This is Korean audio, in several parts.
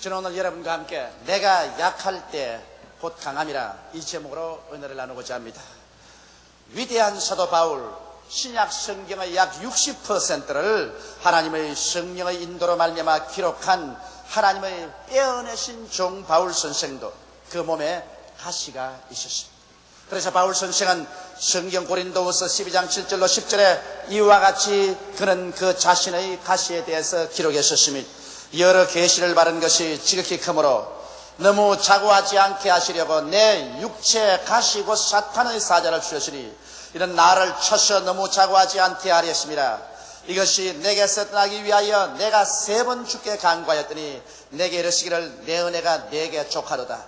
저는 오늘 여러분과 함께 내가 약할 때 곧 강함이라 이 제목으로 은혜를 나누고자 합니다. 위대한 사도 바울 신약 성경의 약 60%를 하나님의 성령의 인도로 말미암아 기록한 하나님의 빼어내신 종 바울 선생도 그 몸에 가시가 있었습니다. 그래서 바울 선생은 성경 고린도후서 12장 7절로 10절에 이와 같이 그는 그 자신의 가시에 대해서 기록했었습니다. 여러 계시를 바른 것이 지극히 크므로 너무 자고하지 않게 하시려고 내 육체 가시고 사탄의 사자를 주셨으니 이런 나를 쳐서 너무 자고하지 않게 하려 했습니다. 이것이 내게서 떠나기 위하여 내가 세 번 죽게 간구하였더니 내게 이르시기를 내 은혜가 내게 족하도다.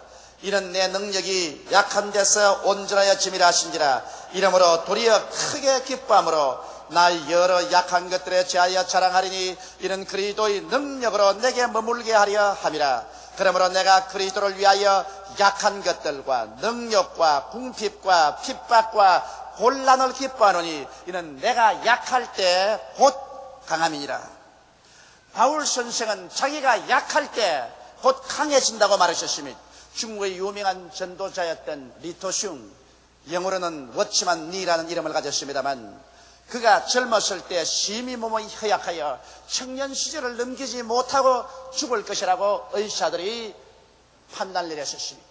이런 내 능력이 약한 데서 온전하여 짐이라 하신지라 이러므로 도리어 크게 기뻐함으로 나 여러 약한 것들에 제하여 자랑하리니 이는 그리스도의 능력으로 내게 머물게 하려 함이라. 그러므로 내가 그리스도를 위하여 약한 것들과 능력과 궁핍과 핍박과 곤란을 기뻐하노니 이는 내가 약할 때 곧 강함이니라. 바울 선생은 자기가 약할 때 곧 강해진다고 말하셨으니 중국의 유명한 전도자였던 리토슝 영어로는 워치만 니라는 이름을 가졌습니다만 그가 젊었을 때 심히 몸이 허약하여 청년 시절을 넘기지 못하고 죽을 것이라고 의사들이 판단을 내렸었습니다.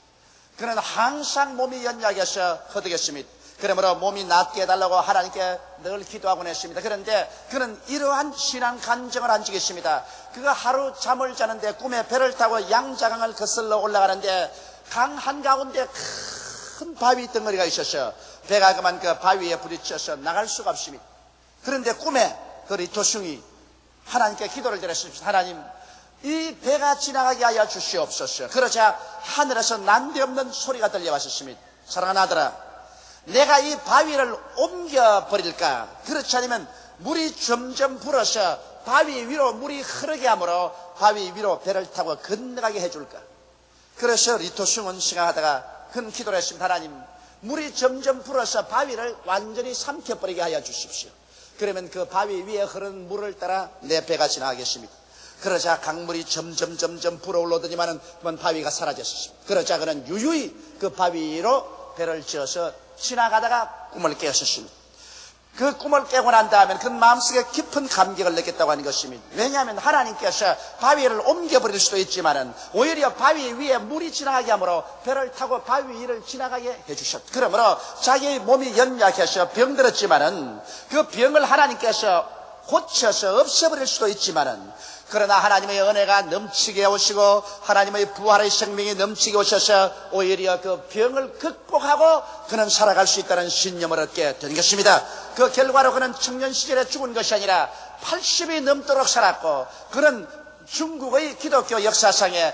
그는 항상 몸이 연약해서 허덕였습니다. 그러므로 몸이 낫게 해달라고 하나님께 늘 기도하곤 했습니다. 그런데 그는 이러한 신앙 간증을 한 적이 있습니다. 그가 하루 잠을 자는데 꿈에 배를 타고 양자강을 거슬러 올라가는데 강 한가운데 큰 바위 덩어리가 있었어. 배가 그만 그 바위에 부딪혀서 나갈 수가 없습니다. 그런데 꿈에 그 리토숭이 하나님께 기도를 드렸습니다. 하나님, 이 배가 지나가게 하여 주시옵소서. 그러자 하늘에서 난데없는 소리가 들려왔었습니다. 사랑하는 아들아, 내가 이 바위를 옮겨버릴까? 그렇지 않으면 물이 점점 불어서 바위 위로 물이 흐르게 하므로 바위 위로 배를 타고 건너가게 해줄까? 그래서 리토숭은 생각하다가 큰 기도를 했습니다. 하나님, 물이 점점 불어서 바위를 완전히 삼켜버리게 하여 주십시오. 그러면 그 바위 위에 흐르는 물을 따라 내 배가 지나가겠습니다. 그러자 강물이 점점 점점 불어올라더니만은 그만 바위가 사라졌습니다. 그러자 그는 유유히 그 바위 위로 배를 지어서 지나가다가 꿈을 깨었습니다. 그 꿈을 깨고 난 다음에 그 마음속에 깊은 감격을 느꼈다고 하는 것입니다. 왜냐하면 하나님께서 바위를 옮겨버릴 수도 있지만은 오히려 바위 위에 물이 지나가게 하므로 배를 타고 바위 위를 지나가게 해주셨. 그러므로 자기의 몸이 연약해서 병들었지만은 그 병을 하나님께서 고쳐서 없애버릴 수도 있지만은 그러나 하나님의 은혜가 넘치게 오시고 하나님의 부활의 생명이 넘치게 오셔서 오히려 그 병을 극복하고 그는 살아갈 수 있다는 신념을 얻게 된 것입니다. 그 결과로 그는 청년 시절에 죽은 것이 아니라 80이 넘도록 살았고 그는 중국의 기독교 역사상에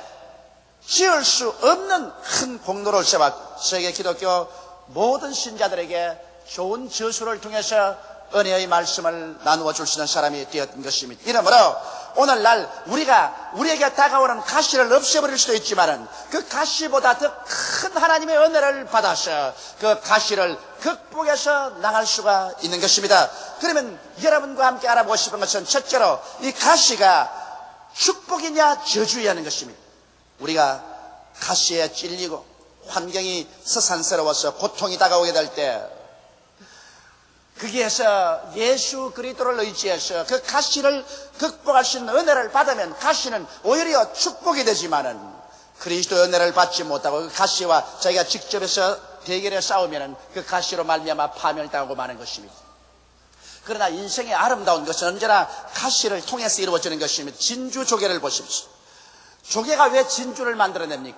지을 수 없는 큰 공로를 세웠 세계 기독교 모든 신자들에게 좋은 저수를 통해서 은혜의 말씀을 나누어 있는 사람이 되었던 것입니다. 이러므로 오늘날 우리가 우리에게 다가오는 가시를 없애버릴 수도 있지만은 그 가시보다 더 큰 하나님의 은혜를 받아서 그 가시를 극복해서 나갈 수가 있는 것입니다. 그러면 여러분과 함께 알아보고 싶은 것은 첫째로 이 가시가 축복이냐 저주냐는 것입니다. 우리가 가시에 찔리고 환경이 서산스러워서 고통이 다가오게 될 때 거기에서 예수 그리스도를 의지해서 그 가시를 극복할 수 있는 은혜를 받으면 가시는 오히려 축복이 되지만은 그리스도 은혜를 받지 못하고 그 가시와 자기가 직접해서 대결에 싸우면은 그 가시로 말미암아 파멸당하고 마는 것입니다. 그러나 인생의 아름다운 것은 언제나 가시를 통해서 이루어지는 것입니다. 진주 조개를 보십시오. 조개가 왜 진주를 만들어냅니까?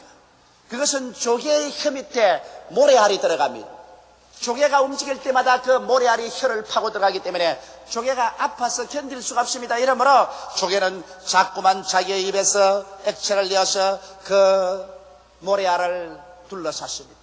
그것은 조개의 혀 밑에 모래알이 들어갑니다. 조개가 움직일 때마다 그 모래알이 혀를 파고 들어가기 때문에 조개가 아파서 견딜 수가 없습니다. 이러므로 조개는 자꾸만 자기의 입에서 액체를 내어서 그 모래알을 둘러쌌습니다.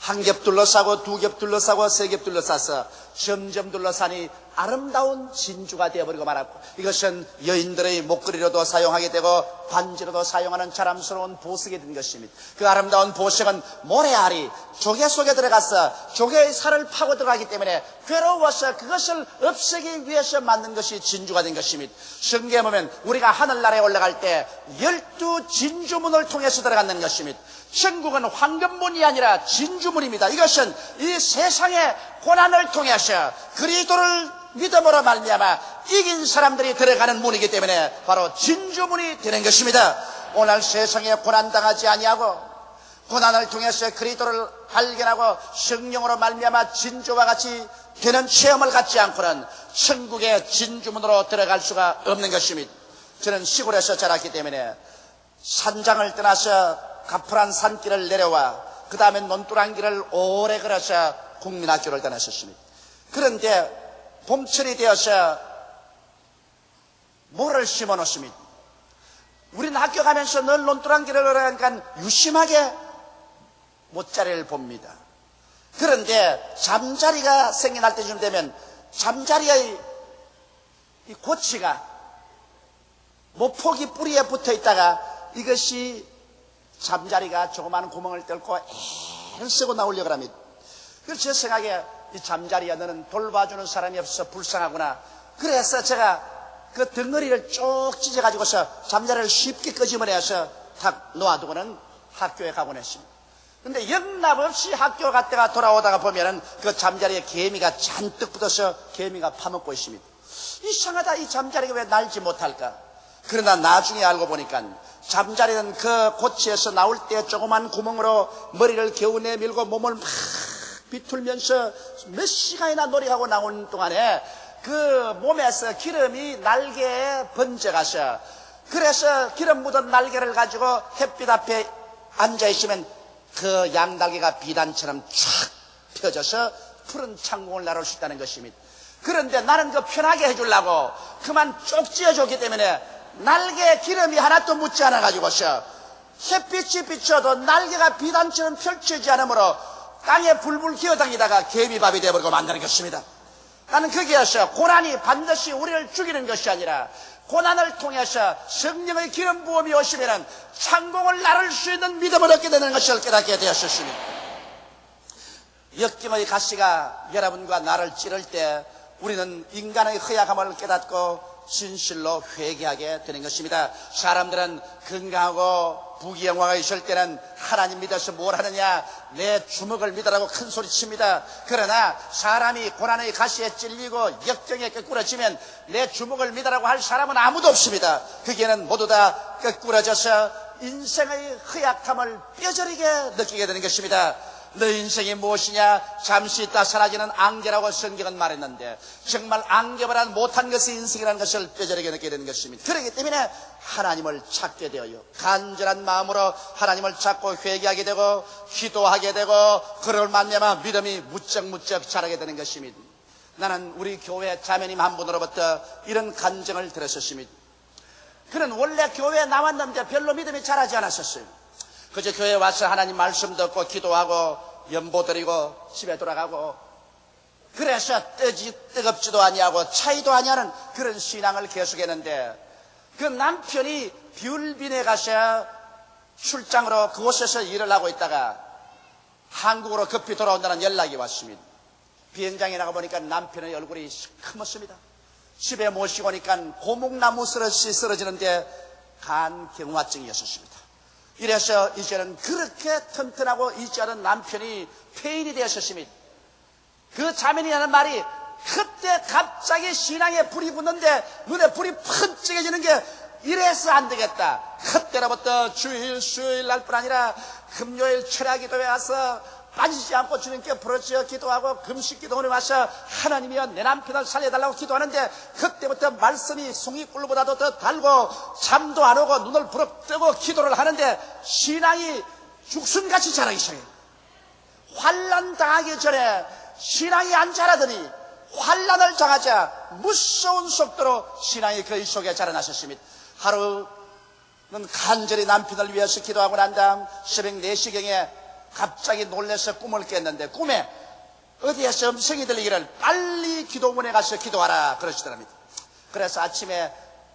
한 겹 둘러싸고 두 겹 둘러싸고 세 겹 둘러싸서 점점 둘러싸니 아름다운 진주가 되어버리고 말았고 이것은 여인들의 목걸이로도 사용하게 되고 반지로도 사용하는 자랑스러운 보석이 된 것입니다. 그 아름다운 보석은 모래알이 조개 속에 들어가서 조개의 살을 파고 들어가기 때문에 괴로워서 그것을 없애기 위해서 만든 것이 진주가 된 것입니다. 성경에 보면 우리가 하늘나라에 올라갈 때 열두 진주문을 통해서 들어가는 것입니다. 천국은 황금문이 아니라 진주문입니다. 이것은 이 세상의 고난을 통해서 그리스도를 믿음으로 말미암아 이긴 사람들이 들어가는 문이기 때문에 바로 진주문이 되는 것입니다. 오늘 세상에 고난 당하지 아니하고 고난을 통해서 그리스도를 발견하고 성령으로 말미암아 진주와 같이 되는 체험을 갖지 않고는 천국의 진주문으로 들어갈 수가 없는 것입니다. 저는 시골에서 자랐기 때문에 산장을 떠나서 가풀한 산길을 내려와 그 다음에 논두랑길을 오래 걸어서 국민학교를 다녔었습니다. 그런데 봄철이 되어서 모를 심어 놓습니다. 우리는 학교 가면서 늘 논두랑길을 걸어가니까 유심하게 못자리를 봅니다. 그런데 잠자리가 생겨날 때쯤 되면 잠자리의 이 고치가 모폭이 뿌리에 붙어 있다가 이것이 잠자리가 조그마한 구멍을 뚫고 애를 쓰고 나오려고 합니다. 그래서 제 생각에 이 잠자리야 너는 돌봐주는 사람이 없어 불쌍하구나. 그래서 제가 그 덩어리를 쭉 찢어가지고서 잠자리를 쉽게 끄집어내서 탁 놓아두고는 학교에 가곤 했습니다. 근데 영납 없이 학교 갔다가 돌아오다가 보면은 그 잠자리에 개미가 잔뜩 붙어서 개미가 파먹고 있습니다. 이상하다. 이 잠자리가 왜 날지 못할까? 그러나 나중에 알고 보니까 잠자리는 그 고치에서 나올 때 조그만 구멍으로 머리를 겨우 내밀고 몸을 막 비틀면서 몇 시간이나 놀이하고 나오는 동안에 그 몸에서 기름이 날개에 번져가서 그래서 기름 묻은 날개를 가지고 햇빛 앞에 앉아 있으면 그 양날개가 비단처럼 쫙 펴져서 푸른 창공을 나를 수 있다는 것입니다. 그런데 나는 그 편하게 해주려고 그만 쪽 찌어줬기 때문에 날개에 기름이 하나도 묻지 않아가지고서 햇빛이 비쳐도 날개가 비단처럼 펼쳐지지 않으므로 땅에 불불 기어다니다가 개미밥이 되어버리고 만드는 것입니다. 나는 거기에서 고난이 반드시 우리를 죽이는 것이 아니라 고난을 통해서 성령의 기름 부음이 오시면 창공을 나를 수 있는 믿음을 얻게 되는 것을 깨닫게 되었습니다. 역경의 가시가 여러분과 나를 찌를 때 우리는 인간의 허약함을 깨닫고 진실로 회개하게 되는 것입니다. 사람들은 건강하고 부귀영화가 있을 때는 하나님 믿어서 뭘 하느냐 내 주먹을 믿으라고 큰 소리 칩니다. 그러나 사람이 고난의 가시에 찔리고 역경에 꺾꾸러지면 내 주먹을 믿으라고 할 사람은 아무도 없습니다. 그게는 모두 다 꺾꾸러져서 인생의 허약함을 뼈저리게 느끼게 되는 것입니다. 너 인생이 무엇이냐? 잠시 있다 사라지는 안개라고 성경은 말했는데 정말 안개보다 못한 것이 인생이라는 것을 뼈저리게 느끼게 되는 것입니다. 그렇기 때문에 하나님을 찾게 되어요. 간절한 마음으로 하나님을 찾고 회개하게 되고 기도하게 되고 그럴 만냐마 믿음이 무쩍무쩍 자라게 되는 것입니다. 나는 우리 교회 자매님 한 분으로부터 이런 간증을 들었었습니다. 그는 원래 교회에 나왔는데 별로 믿음이 자라지 않았었어요. 그저 교회 와서 하나님 말씀 듣고 기도하고 연보 드리고 집에 돌아가고 그래서 뜨지, 뜨겁지도 아니하고 차이도 아니하는 그런 신앙을 계속했는데 그 남편이 뷰빈에 가서 출장으로 그곳에서 일을 하고 있다가 한국으로 급히 돌아온다는 연락이 왔습니다. 비행장에 나가 보니까 남편의 얼굴이 시커멓습니다. 집에 모시고 오니까 고목나무 쓰러지 쓰러지는데 간경화증이었습니다. 이래서 이제는 그렇게 튼튼하고 않은 남편이 폐인이 되었습니다. 그 자매이 하는 말이 그때 갑자기 신앙에 불이 붙는데 눈에 불이 펀쩍해지는 게 이래서 안 되겠다. 그때로부터 주일, 수요일 날뿐 아니라 금요일 철야 기도에 와서 빠지지 않고 주님께 부르짖어 기도하고 금식 기도원에 와서 하나님이여 내 남편을 살려달라고 기도하는데 그때부터 말씀이 송이꿀보다도 더 달고 잠도 안 오고 눈을 부릅뜨고 기도를 하는데 신앙이 죽순같이 자라기 시작해요. 환란 당하기 전에 신앙이 안 자라더니 환란을 당하자 무서운 속도로 신앙이 그의 속에 자라나셨습니다. 하루는 간절히 남편을 위해서 기도하고 난 다음 새벽 4시경에 갑자기 놀래서 꿈을 깼는데 꿈에 어디에서 음성이 들리기를 빨리 기도문에 가서 기도하라 그러시더랍니다. 그래서 아침에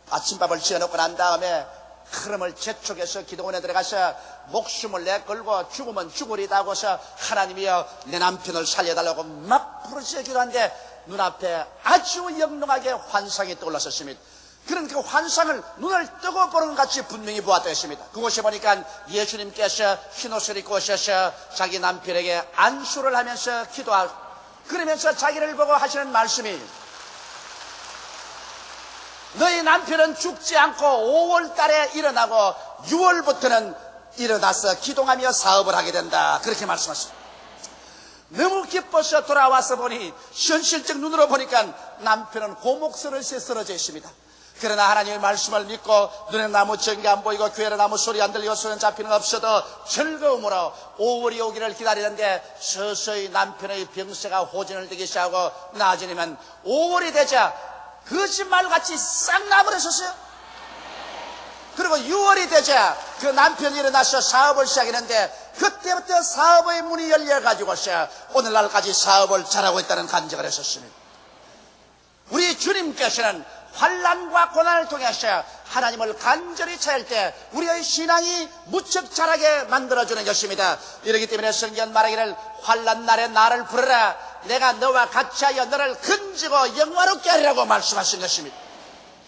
아침밥을 지어놓고 난 다음에 흐름을 재촉해서 기도원에 들어가서 목숨을 내걸고 죽으면 죽으리다 하고서 하나님이여 내 남편을 살려달라고 막 부르짖어 기도하는데 눈앞에 아주 영롱하게 환상이 떠올랐었습니다. 그런 그 환상을 눈을 뜨고 보는 것 같이 분명히 보았다 했습니다. 그곳에 보니까 예수님께서 흰옷을 입고 오셔서 자기 남편에게 안수를 하면서 기도하고 그러면서 자기를 보고 하시는 말씀이 너희 남편은 죽지 않고 5월 달에 일어나고 6월부터는 일어나서 기동하며 사업을 하게 된다. 그렇게 말씀하십니다. 너무 기뻐서 돌아와서 보니 현실적 눈으로 보니까 남편은 고목선을 세 쓰러져 있습니다. 그러나 하나님의 말씀을 믿고 눈에 나무 전기 안 보이고 귀에 나무 소리 안 들리고 손에 잡히는 거 없어도 즐거움으로 5월이 오기를 기다리는데 서서히 남편의 병세가 호전을 되기 시작하고 나아지면 5월이 되자 거짓말같이 싹 나버렸었어요. 그리고 6월이 되자 그 남편이 일어나서 사업을 시작했는데 그때부터 사업의 문이 열려가지고서 오늘날까지 사업을 잘하고 있다는 간증을 했었습니다. 우리 주님께서는 환란과 고난을 통해서 하나님을 간절히 찾을 때 우리의 신앙이 무척 자라게 만들어주는 것입니다. 이러기 때문에 성경 말하기를 환란 날에 나를 부르라 내가 너와 같이하여 너를 건지고 영화롭게 하리라고 말씀하신 것입니다.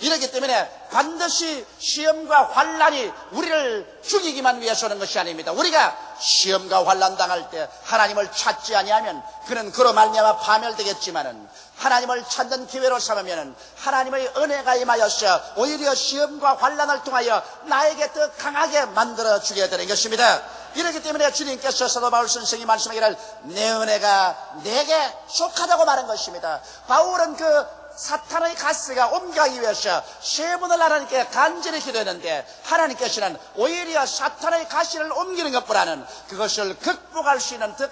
이러기 때문에 반드시 시험과 환란이 우리를 죽이기만 위해서 오는 것이 아닙니다. 우리가 시험과 환란 당할 때 하나님을 찾지 아니하면 그는 그로 말미암아 파멸되겠지만은 하나님을 찾는 기회로 삼으면은 하나님의 은혜가 임하여서 오히려 시험과 환란을 통하여 나에게 더 강하게 만들어 주게 되는 것입니다. 이렇기 때문에 주님께서 사도 바울 선생이 말씀하기를 내 은혜가 내게 속하다고 말한 것입니다. 바울은 그 사탄의 가스가 옮겨가기 위해서 세 번을 하나님께 간절히 기도했는데 하나님께서는 오히려 사탄의 가시를 옮기는 것보다는 그것을 극복할 수 있는 더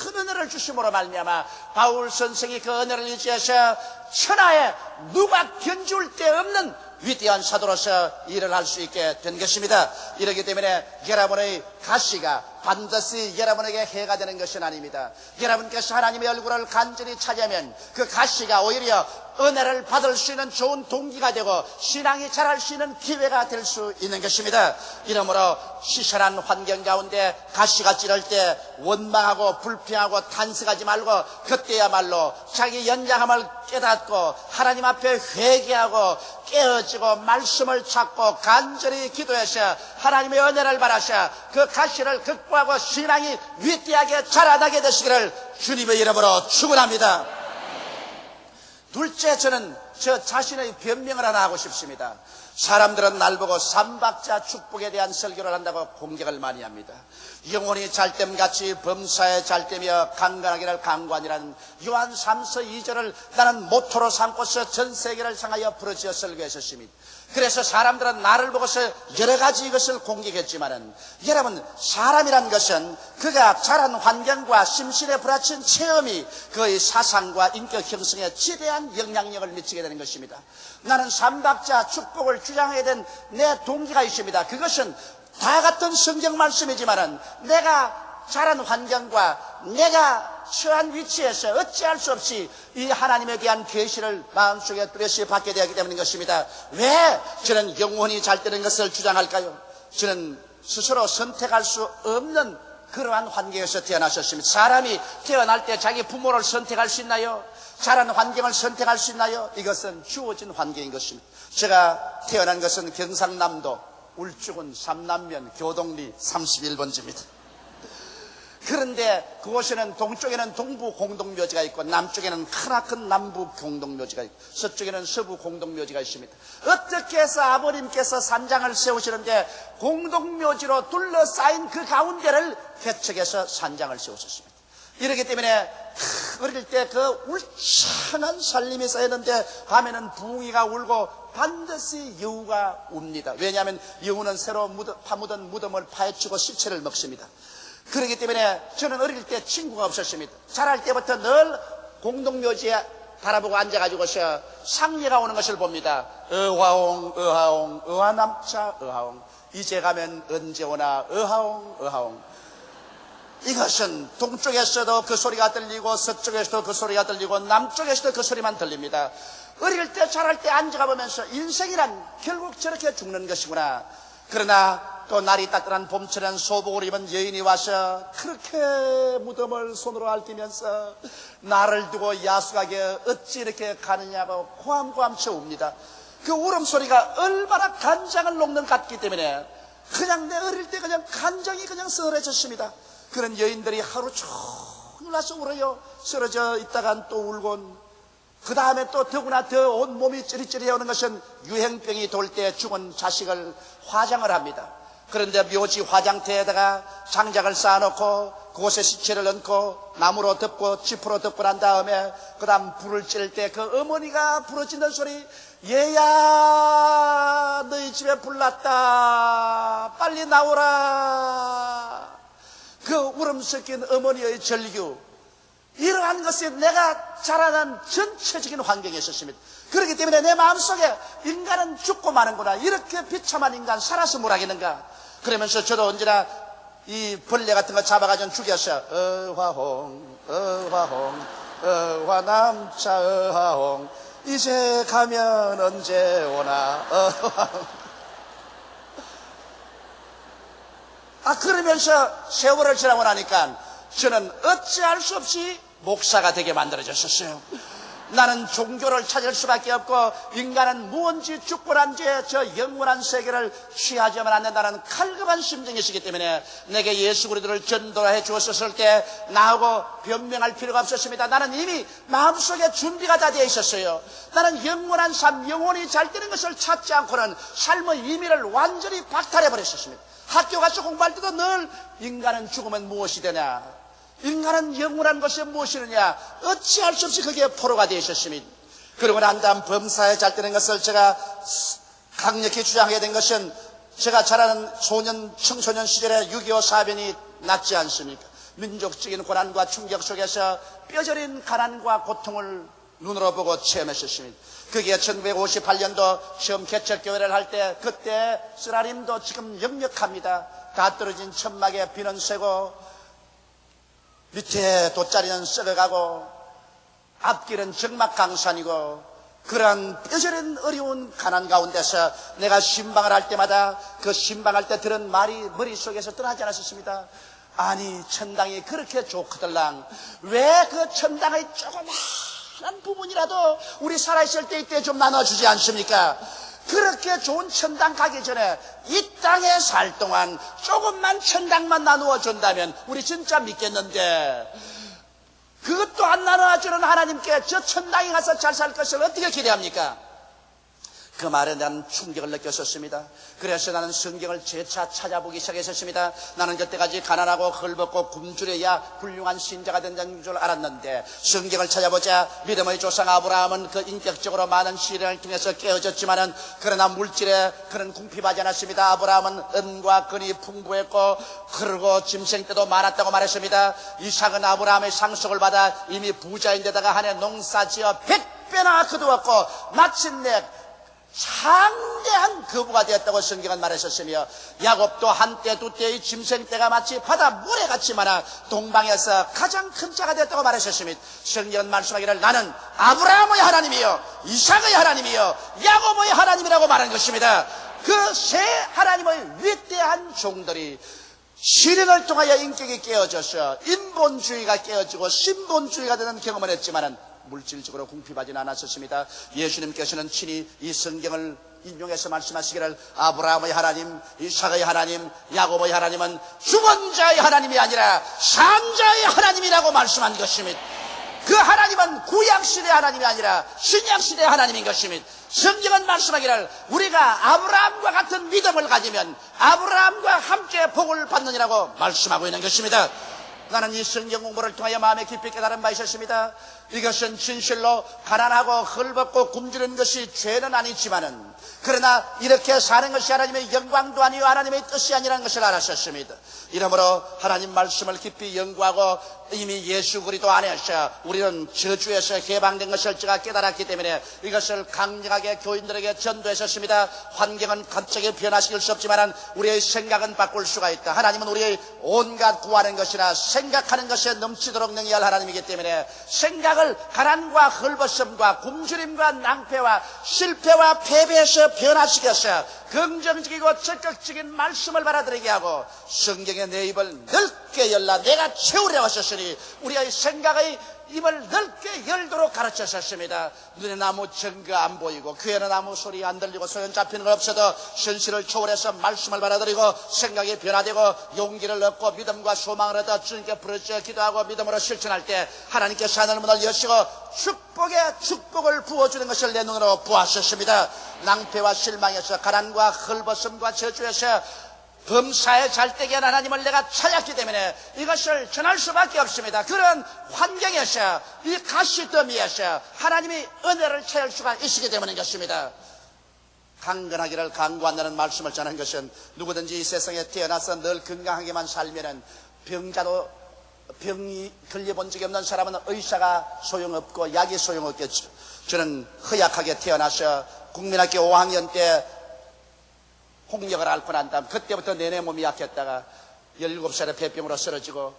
큰 은혜를 주심으로 말미암아 바울 선생이 그 은혜를 유지해서 천하에 누가 견줄 데 없는 위대한 사도로서 일을 할 수 있게 된 것입니다. 이렇기 때문에 여러분의 가시가 반드시 여러분에게 해가 되는 것은 아닙니다. 여러분께서 하나님의 얼굴을 간절히 찾으면 그 가시가 오히려 은혜를 받을 수 있는 좋은 동기가 되고 신앙이 자랄 수 있는 기회가 될 수 있는 것입니다. 이러므로 시선한 환경 가운데 가시가 찌를 때 원망하고 불평하고 탄식하지 말고 그때야말로 자기 연장함을 깨닫고 하나님 앞에 회개하고 깨어지고 말씀을 찾고 간절히 기도해서 하나님의 은혜를 바라셔 그 가시를 극복하고 신앙이 위대하게 자라나게 되시기를 주님의 이름으로 축원합니다. 둘째 저는 저 자신의 변명을 하나 하고 싶습니다. 사람들은 날 보고 삼박자 축복에 대한 설교를 한다고 공격을 많이 합니다. 영혼이 잘됨같이 범사에 잘되며 강간하기를 강관이라는 요한 3서 2절을 나는 모토로 삼고서 전 세계를 향하여 부르짖어 설교했었습니다. 그래서 사람들은 나를 보고서 여러 가지 이것을 공격했지만은 여러분 사람이란 것은 그가 자란 환경과 심신에 부딪힌 체험이 그의 사상과 인격 형성에 지대한 영향력을 미치게 되는 것입니다. 나는 삼박자 축복을 주장해야 된 내 동기가 있습니다. 그것은 다 같은 성경 말씀이지만은 내가 자란 환경과 내가 처한 위치에서 어찌할 수 없이 이 하나님에 대한 계시를 마음속에 뚜렷이 받게 되었기 때문인 것입니다. 왜 저는 영혼이 잘 되는 것을 주장할까요? 저는 스스로 선택할 수 없는 그러한 환경에서 태어나셨습니다. 사람이 태어날 때 자기 부모를 선택할 수 있나요? 자란 환경을 선택할 수 있나요? 이것은 주어진 환경인 것입니다. 제가 태어난 것은 경상남도 울주군 삼남면 교동리 31번지입니다. 그런데 그곳에는 동쪽에는 동부 공동묘지가 있고 남쪽에는 크나큰 남부 공동묘지가 있고 서쪽에는 서부 공동묘지가 있습니다. 어떻게 해서 아버님께서 산장을 세우시는데 공동묘지로 둘러싸인 그 가운데를 개척해서 산장을 세우셨습니다. 이렇기 때문에 어릴 때 그 울창한 살림이 쌓였는데 밤에는 붕이가 울고 반드시 여우가 웁니다. 왜냐하면 여우는 새로 파묻은 무덤을 파헤치고 시체를 먹습니다. 그렇기 때문에 저는 어릴 때 친구가 없었습니다. 자랄 때부터 늘 공동묘지에 바라보고 앉아가지고서 상례가 오는 것을 봅니다. 어화옹, 어하옹, 어하남자, 어하옹. 이제 가면 언제 오나, 어하옹, 어하옹. 이것은 동쪽에서도 그 소리가 들리고 서쪽에서도 그 소리가 들리고 남쪽에서도 그 소리만 들립니다. 어릴 때 자랄 때 앉아가 보면서 인생이란 결국 저렇게 죽는 것이구나. 그러나 또 날이 따뜻한 봄철엔 소복을 입은 여인이 와서 그렇게 무덤을 손으로 앓으면서 나를 두고 야수가게 어찌 이렇게 가느냐고 고함고함 쳐 웁니다. 그 울음소리가 얼마나 간장을 녹는 것 같기 때문에 그냥 내 어릴 때 그냥 간정이 그냥 서늘해졌습니다. 그런 여인들이 하루 종일 와서 울어요. 쓰러져 있다간 또 울곤. 그 다음에 또 더구나 더 온몸이 찌릿찌릿해 오는 것은 유행병이 돌 때 죽은 자식을 화장을 합니다. 그런데 묘지 화장터에다가 장작을 쌓아놓고 그곳에 시체를 얹고 나무로 덮고 지프로 덮고 난 다음에 그 다음 불을 찌를 때그 어머니가 부러지는 소리 얘야 너희 집에 불 났다 빨리 나오라 그 울음 섞인 어머니의 절규 이러한 것이 내가 자라난 전체적인 환경에 있었습니다. 그렇기 때문에 내 마음속에 인간은 죽고 마는구나. 이렇게 비참한 인간 살아서 뭘 하겠는가. 그러면서 저도 언제나 이 벌레 같은 거 잡아가지고 죽여서 어화홍 어화홍 어화남차 어화홍 이제 가면 언제 오나 어화홍 아, 그러면서 세월을 지나고 나니까 저는 어찌할 수 없이 목사가 되게 만들어졌었어요. 나는 종교를 찾을 수밖에 없고 인간은 무언지 죽고 난 뒤에 저 영원한 세계를 취하지만 않는다는 칼급한 심정이시기 때문에 내게 예수 그리스도를 전도해 주었을 때 나하고 변명할 필요가 없었습니다. 나는 이미 마음속에 준비가 다 되어 있었어요. 나는 영원한 삶, 영원히 잘 되는 것을 찾지 않고는 삶의 의미를 완전히 박탈해 버렸었습니다. 학교 가서 공부할 때도 늘 인간은 죽으면 무엇이 되냐? 인간은 영원한 것이 무엇이느냐? 어찌할 수 없이 그게 포로가 되어 있었습니다. 그러고 난 다음 범사에 잘 되는 것을 제가 강력히 주장하게 된 것은 제가 자라는 소년, 청소년 시절에 6.25 사변이 났지 않습니까? 민족적인 고난과 충격 속에서 뼈저린 가난과 고통을 눈으로 보고 체험했었습니다. 그게 1958년도 처음 개척교회를 할 때 그때 쓰라림도 지금 역력합니다. 다 떨어진 천막에 비는 새고 밑에 돗자리는 썩어가고 앞길은 적막강산이고 그러한 뼈저린 어려운 가난 가운데서 내가 신방을 할 때마다 그 신방할 때 들은 말이 머릿속에서 떠나지 않았었습니다. 아니 천당이 그렇게 좋거들랑 왜 그 천당의 조그마한 부분이라도 우리 살아있을 때 이때 좀 나눠주지 않습니까? 그렇게 좋은 천당 가기 전에 이 땅에 살 동안 조금만 천당만 나누어 준다면 우리 진짜 믿겠는데 그것도 안 나눠주는 하나님께 저 천당에 가서 잘 살 것을 어떻게 기대합니까? 그 말에 대한 충격을 느꼈었습니다. 그래서 나는 성경을 재차 찾아보기 시작했었습니다. 나는 그때까지 가난하고 헐벗고 굶주려야 훌륭한 신자가 된다는 줄 알았는데 성경을 찾아보자 믿음의 조상 아브라함은 그 인격적으로 많은 시련을 통해서 깨어졌지만은 그러나 물질에 그런 궁핍하지 않았습니다. 아브라함은 은과 금이 풍부했고 그러고 짐생 때도 많았다고 말했습니다. 이삭은 아브라함의 상속을 받아 이미 부자인데다가 한 해 농사지어 백배나 거두었고 마침내 상대한 거부가 되었다고 성경은 말했었으며 야곱도 한때 두때의 짐승 때가 마치 바다 모래같이 많아 동방에서 가장 큰 자가 되었다고 말했었으며 성경은 말씀하기를 나는 아브라함의 하나님이요 이삭의 하나님이요 야곱의 하나님이라고 말한 것입니다. 그 세 하나님의 위대한 종들이 시련을 통하여 인격이 깨어져서 인본주의가 깨어지고 신본주의가 되는 경험을 했지만은 물질적으로 궁핍하지는 않았었습니다. 예수님께서는 친히 이 성경을 인용해서 말씀하시기를 아브라함의 하나님, 이삭의 하나님, 야곱의 하나님은 죽은 자의 하나님이 아니라 산 자의 하나님이라고 말씀한 것입니다. 그 하나님은 구약시대 하나님이 아니라 신약시대 하나님인 것입니다. 성경은 말씀하기를 우리가 아브라함과 같은 믿음을 가지면 아브라함과 함께 복을 받느니라고 말씀하고 있는 것입니다. 이 성경 공부를 통하여 마음에 깊이 깨달은 바 있었습니다. 이것은 진실로 가난하고 헐벗고 굶주린 것이 죄는 아니지만은 그러나 이렇게 사는 것이 하나님의 영광도 아니요 하나님의 뜻이 아니라는 것을 알았었습니다. 이러므로 하나님 말씀을 깊이 연구하고 이미 예수 그리도 안에서 우리는 저주에서 해방된 것을 제가 깨달았기 때문에 이것을 강력하게 교인들에게 전도했었습니다. 환경은 갑자기 변화시킬 수 없지만 우리의 생각은 바꿀 수가 있다. 하나님은 우리의 온갖 구하는 것이나 생각하는 것에 넘치도록 능력할 하나님이기 때문에 생각을 가난과 헐벗음과 굶주림과 낭패와 실패와 패배에서 변화시켜서 긍정적이고 적극적인 말씀을 받아들이게 하고 성경의 내 입을 넓게 열라 내가 채우려 하셨으니 우리의 생각의 입을 넓게 열도록 가르치셨습니다. 눈에 아무 증거 안 보이고 귀에는 아무 소리 안 들리고 소연 잡히는 것 없어도 현실을 초월해서 말씀을 받아들이고 생각이 변화되고 용기를 얻고 믿음과 소망을 얻어 주님께 부르짖어 기도하고 믿음으로 실천할 때 하나님께서 하늘 문을 여시고 축복의 축복을 부어주는 것을 내 눈으로 보았었습니다. 낭패와 실망에서 가난과 헐벗음과 저주에서 범사에 잘되게 한 하나님을 내가 찾았기 때문에 이것을 전할 수밖에 없습니다. 그런 환경에서 이 가시더미에서 하나님이 은혜를 채울 수가 있기 때문인 것입니다. 강건하기를 강구한다는 말씀을 전한 것은 누구든지 이 세상에 태어나서 늘 건강하게만 살면은 병자도 병이 걸려본 적이 없는 사람은 의사가 소용없고 약이 소용없겠죠. 저는 허약하게 태어나서 국민학교 5학년 때 홍역을 앓고 난 다음 그때부터 내내 몸이 약했다가 17살에 폐병으로 쓰러지고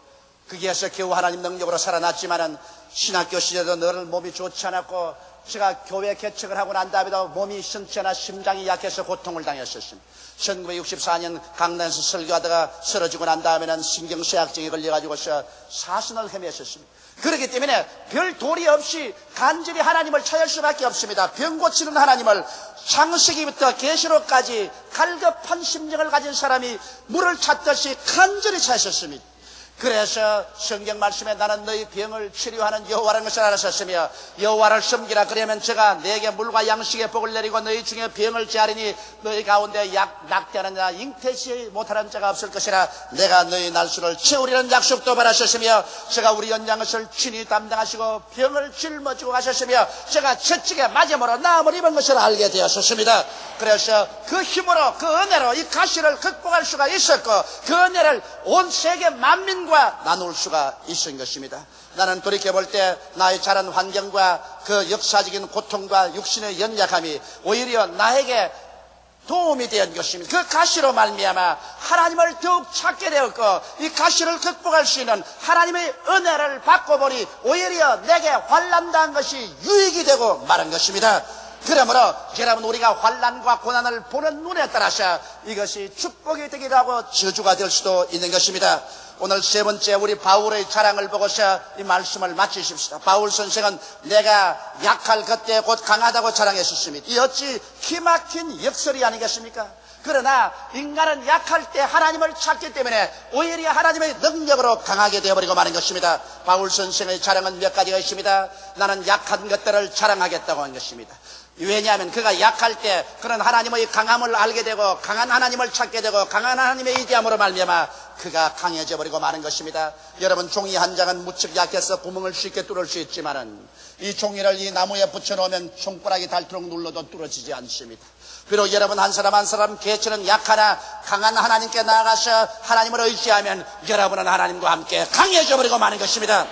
거기에서 겨우 하나님 능력으로 살아났지만은 신학교 시절에도 늘 몸이 좋지 않았고 제가 교회 개척을 하고 난 다음에도 몸이 심치나 심장이 약해서 고통을 당했었습니다. 1964년 강남에서 설교하다가 쓰러지고 난 다음에는 신경쇠약증에 걸려가지고서 사선을 헤맸었습니다. 그렇기 때문에 별 도리 없이 간절히 하나님을 찾을 수밖에 없습니다. 병 고치는 하나님을 창세기부터 계시록까지 갈급한 심정을 가진 사람이 물을 찾듯이 간절히 찾으셨습니다. 그래서 성경 말씀에 나는 너희 병을 치료하는 여호와라는 것을 알았었으며 여호와를 섬기라. 그러면 제가 내게 물과 양식의 복을 내리고 너희 중에 병을 제하리니 너희 가운데 약 낙태하는 자 잉태시 못하는 자가 없을 것이라. 내가 너희 날수를 채우리는 약속도 받았었으며 제가 우리 연장 것을 친히 담당하시고 병을 짊어지고 가셨으며 제가 채찍에 맞음으로 나음을 입은 것을 알게 되었었습니다. 그래서 그 힘으로 그 은혜로 이 가시를 극복할 수가 있었고 그 은혜를 온 세계 만민과 나눌 수가 있은 것입니다. 나는 돌이켜볼 때 나의 자란 환경과 그 역사적인 고통과 육신의 연약함이 오히려 나에게 도움이 된 것입니다. 그 가시로 말미암아 하나님을 더욱 찾게 되었고 이 가시를 극복할 수 있는 하나님의 은혜를 받고 보니 오히려 내게 환란당한 것이 유익이 되고 말한 것입니다. 그러므로 여러분 우리가 환란과 고난을 보는 눈에 따라서 이것이 축복이 되기도 하고 저주가 될 수도 있는 것입니다. 오늘 세 번째 우리 바울의 자랑을 보고서 이 말씀을 마치십시다. 바울 선생은 내가 약할 그때 곧 강하다고 자랑했었습니다. 이 어찌 기막힌 역설이 아니겠습니까? 그러나 인간은 약할 때 하나님을 찾기 때문에 오히려 하나님의 능력으로 강하게 되어버리고 마는 것입니다. 바울 선생의 자랑은 몇 가지가 있습니다. 나는 약한 것들을 자랑하겠다고 한 것입니다. 왜냐하면 그가 약할 때 그런 하나님의 강함을 알게 되고 강한 하나님을 찾게 되고 강한 하나님의 이디함으로 말미암아 그가 강해져 버리고 마는 것입니다. 여러분 종이 한 장은 무척 약해서 구멍을 쉽게 뚫을 수 있지만은 이 종이를 이 나무에 붙여놓으면 손가락이 닳도록 눌러도 뚫어지지 않습니다. 비록 여러분 한 사람 한 사람 개체는 약하나 강한 하나님께 나아가서 하나님을 의지하면 여러분은 하나님과 함께 강해져 버리고 마는 것입니다.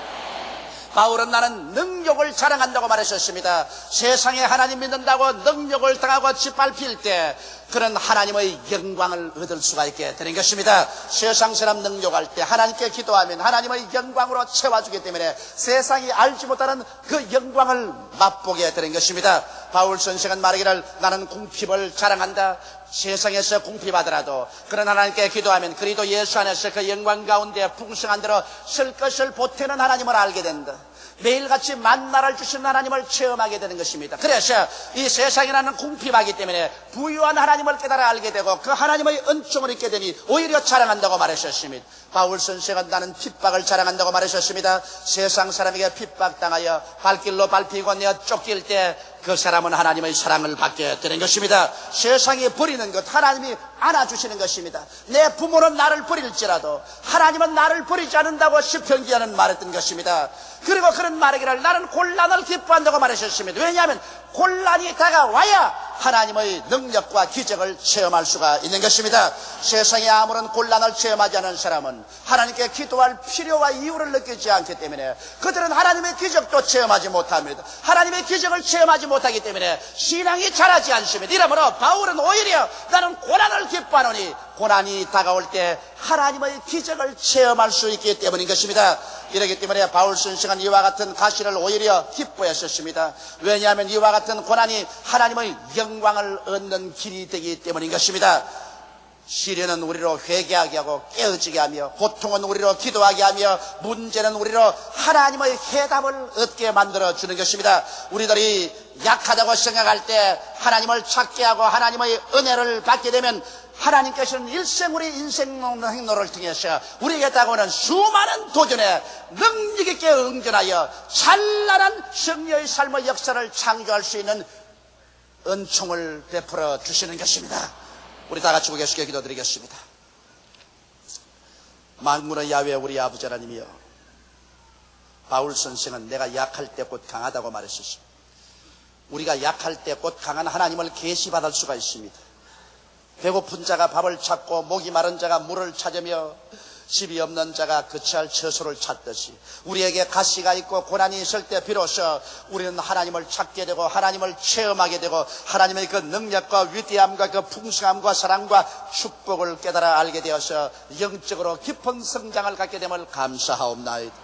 바울은 나는 능력을 자랑한다고 말했었습니다. 세상에 하나님 믿는다고 능력을 당하고 짓밟힐 때 그런 하나님의 영광을 얻을 수가 있게 되는 것입니다. 세상 사람 능력할 때 하나님께 기도하면 하나님의 영광으로 채워주기 때문에 세상이 알지 못하는 그 영광을 맛보게 되는 것입니다. 바울 선생은 말하기를 나는 궁핍을 자랑한다. 세상에서 궁핍하더라도 그런 하나님께 기도하면 그리도 예수 안에서 그 영광 가운데 풍성한 대로 쓸 것을 보태는 하나님을 알게 된다. 매일같이 만나를 주시는 하나님을 체험하게 되는 것입니다. 그래서 이 세상이라는 궁핍하기 때문에 부유한 하나님을 깨달아 알게 되고 그 하나님의 은총을 잊게 되니 오히려 자랑한다고 말하셨습니다. 바울 선생은 나는 핍박을 자랑한다고 말하셨습니다. 세상 사람에게 핍박당하여 발길로 밟히고 내어 쫓길 때 그 사람은 하나님의 사랑을 받게 되는 것입니다. 세상이 버리는 것 하나님이 안아주시는 것입니다. 내 부모는 나를 버릴지라도 하나님은 나를 버리지 않는다고 시편기하는 말했던 것입니다. 그리고 그런 말하기를 나는 곤란을 기뻐한다고 말하셨습니다. 왜냐하면 곤란이 다가와야 하나님의 능력과 기적을 체험할 수가 있는 것입니다. 세상에 아무런 곤란을 체험하지 않은 사람은 하나님께 기도할 필요와 이유를 느끼지 않기 때문에 그들은 하나님의 기적도 체험하지 못합니다. 하나님의 기적을 체험하지 못하기 때문에 신앙이 자라지 않습니다. 이러므로 바울은 오히려 나는 고난을 기뻐하노니 고난이 다가올 때 하나님의 기적을 체험할 수 있기 때문인 것입니다. 이러기 때문에 바울 선생은 이와 같은 가시를 오히려 기뻐했었습니다. 왜냐하면 이와 같은 고난이 하나님의 영 광을 얻는 길이 되기 때문인 것입니다. 시련은 우리로 회개하게 하고 깨어지게 하며 고통은 우리로 기도하게 하며 문제는 우리로 하나님의 해답을 얻게 만들어 주는 것입니다. 우리들이 약하다고 생각할 때 하나님을 찾게 하고 하나님의 은혜를 받게 되면 하나님께서는 일생 우리 인생 행로를 통해서 우리에게 다가오는 수많은 도전에 능력 있게 응전하여 찬란한 승리의 삶의 역사를 창조할 수 있는 은총을 베풀어 주시는 것입니다. 우리 다 같이 고개숙여 기도드리겠습니다. 만군의 야외 우리 아버지 하나님이여 바울 선생은 내가 약할 때 곧 강하다고 말했었습니다. 우리가 약할 때 곧 강한 하나님을 계시받을 수가 있습니다. 배고픈 자가 밥을 찾고 목이 마른 자가 물을 찾으며 집이 없는 자가 그치할 처소를 찾듯이 우리에게 가시가 있고 고난이 있을 때 비로소 우리는 하나님을 찾게 되고 하나님을 체험하게 되고 하나님의 그 능력과 위대함과 그 풍성함과 사랑과 축복을 깨달아 알게 되어서 영적으로 깊은 성장을 갖게 됨을 감사하옵나이다.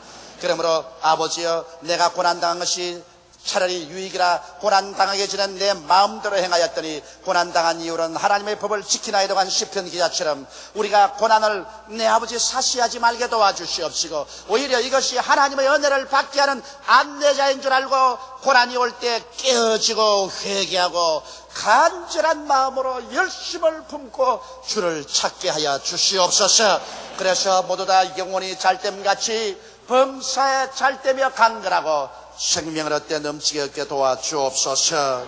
그러므로 아버지여 내가 고난당한 것이 차라리 유익이라 고난당하게 지낸 내 마음대로 행하였더니 고난당한 이유는 하나님의 법을 지키나이도 한 시편 기자처럼 우리가 고난을 내 아버지 사시하지 말게 도와주시옵시고 오히려 이것이 하나님의 은혜를 받게 하는 안내자인 줄 알고 고난이 올 때 깨어지고 회개하고 간절한 마음으로 열심을 품고 주를 찾게 하여 주시옵소서. 그래서 모두 다 영혼이 잘됨같이 범사에 잘되며 강건하고 생명을 얻되 넘치게 얻게 도와주옵소서.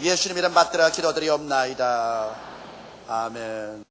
예수님 이름 받들어 기도드리옵나이다. 아멘